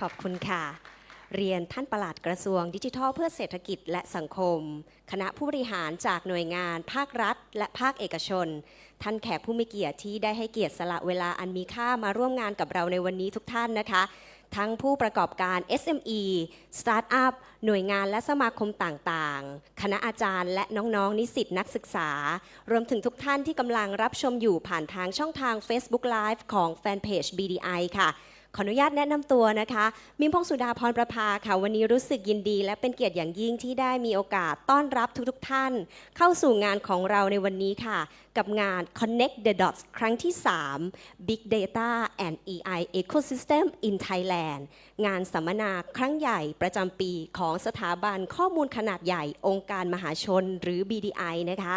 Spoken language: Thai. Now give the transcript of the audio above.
ขอบคุณค่ะ เรียนท่านประหลัดกระทรวงดิจิทัลเพื่อเศรษฐกิจและสังคม คณะผู้บริหารจากหน่วยงาน ภาครัฐ และภาคเอกชน ท่านแขกผู้มีเกียรติที่ได้ให้เกียรติสละเวลาอันมีค่ามาร่วมงานกับเราในวันนี้ทุกท่านนะคะ ทั้งผู้ประกอบการ SME สตาร์ทอัพหน่วยงานและสมาคมต่างๆ คณะอาจารย์และน้องๆ นิสิตนักศึกษา รวมถึงทุกท่านที่กำลังรับชมอยู่ผ่านทางช่องทาง Facebook Live ของแฟนเพจ BDI ค่ะ ขออนุญาตแนะนำตัวนะคะ มิมพงศ์สุดาพรประภาค่ะ วันนี้รู้สึกยินดี และเป็นเกียรติอย่างยิ่งที่ได้มีโอกาสต้อนรับทุกๆท่าน เข้าสู่งานของเราในวันนี้ค่ะ กับงาน Connect the Dots ครั้งที่ 3 Big Data and EI Ecosystem in Thailand งานสัมมนาครั้งใหญ่ประจำปีของสถาบันข้อมูลขนาดใหญ่องค์การมหาชนหรือ BDI นะคะ